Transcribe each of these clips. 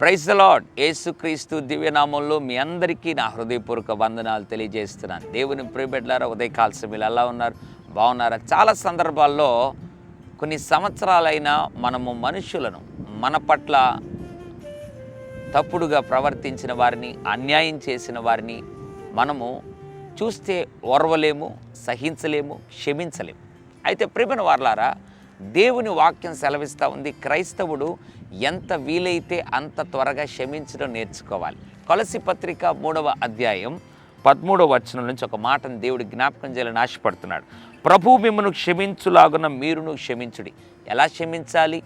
Praise the lord యేసుక్రీస్తు దివ్యనామంలో మీ అందరికీ నా హృదయపూర్వక వందనాలు తెలియజేస్తున్నాను. దేవుని ప్రియబిడ్డలారా ఉదయకాల సమయంలో ఎలా ఉన్నారు? బాగున్నారా? చాలా సందర్భాల్లో కొన్ని సంవత్సరాలైనా మనము మనుషులను మన పట్ల తప్పుడుగా ప్రవర్తించిన వారిని అన్యాయం చేసిన వారిని మనము చూస్తే ఓర్వలేము సహించలేము క్షమించలేము. అయితే ప్రేమను వార్లారా దేవుని వాక్యం సెలవిస్తూ ఉంది. క్రైస్తవుడు ఎంత వీలైతే అంత త్వరగా క్షమించడం నేర్చుకోవాలి. కొలసి పత్రిక మూడవ అధ్యాయం పదమూడవ వచనం నుంచి ఒక మాటను దేవుడు జ్ఞాపకం చేయాలని ఆశపడుతున్నాడు. ప్రభు మిమ్మను క్షమించులాగున మీరును క్షమించుడి. ఎలా క్షమించాలి?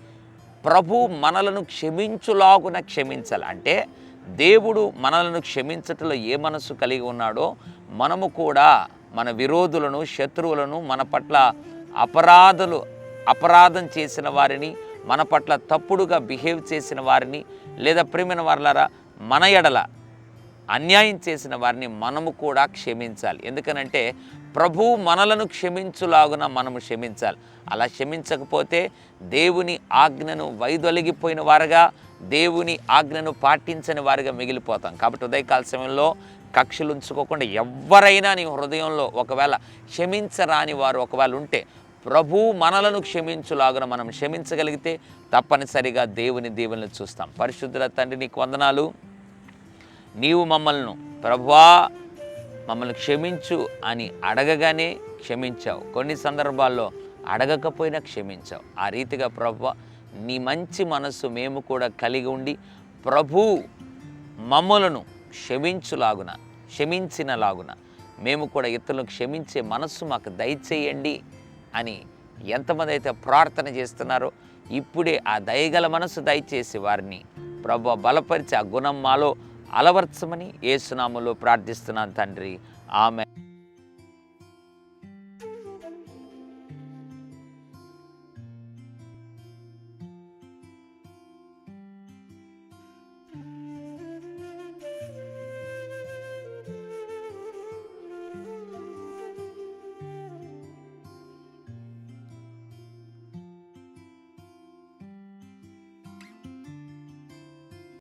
ప్రభు మనలను క్షమించులాగున క్షమించాలి. అంటే దేవుడు మనలను క్షమించటంలో ఏ మనసు కలిగి ఉన్నాడో మనము కూడా మన విరోధులను శత్రువులను మన పట్ల అపరాధులు అపరాధం చేసిన వారిని మన పట్ల తప్పుడుగా బిహేవ్ చేసిన వారిని లేదా ప్రేమిన వారులారా మన ఎడల అన్యాయం చేసిన వారిని మనము కూడా క్షమించాలి. ఎందుకనంటే ప్రభు మనలను క్షమించులాగున మనము క్షమించాలి. అలా క్షమించకపోతే దేవుని ఆజ్ఞను వైదొలిగిపోయిన వారుగా దేవుని ఆజ్ఞను పాటించని వారిగా మిగిలిపోతాం. కాబట్టి ఉదయకాల సమయంలో కక్షలు ఉంచుకోకుండా ఎవరైనా నీ హృదయంలో ఒకవేళ క్షమించరాని వారు ఒకవేళ ఉంటే ప్రభు మనలను క్షమించులాగున మనం క్షమించగలిగితే తప్పనిసరిగా దేవుని దేవుని చూస్తాం. పరిశుద్ధుల తండ్రి నీకు వందనాలు. నీవు మమ్మల్ని ప్రభువా మమ్మల్ని క్షమించు అని అడగగానే క్షమించావు. కొన్ని సందర్భాల్లో అడగకపోయినా క్షమించావు. ఆ రీతిగా ప్రభు నీ మంచి మనస్సు మేము కూడా కలిగి ఉండి ప్రభు మమ్మలను క్షమించులాగున క్షమించినలాగున మేము కూడా ఇతరులను క్షమించే మనస్సు మాకు దయచేయండి. అని ఎంతమంది అయితే ప్రార్థన చేస్తున్నారో ఇప్పుడే ఆ దయగల మనసు దయచేసి వారిని ప్రభు బలపరిచి ఆ గుణం మాలో అలవర్చమని ఏసునామలో ప్రార్థిస్తున్నాను తండ్రి. ఆమె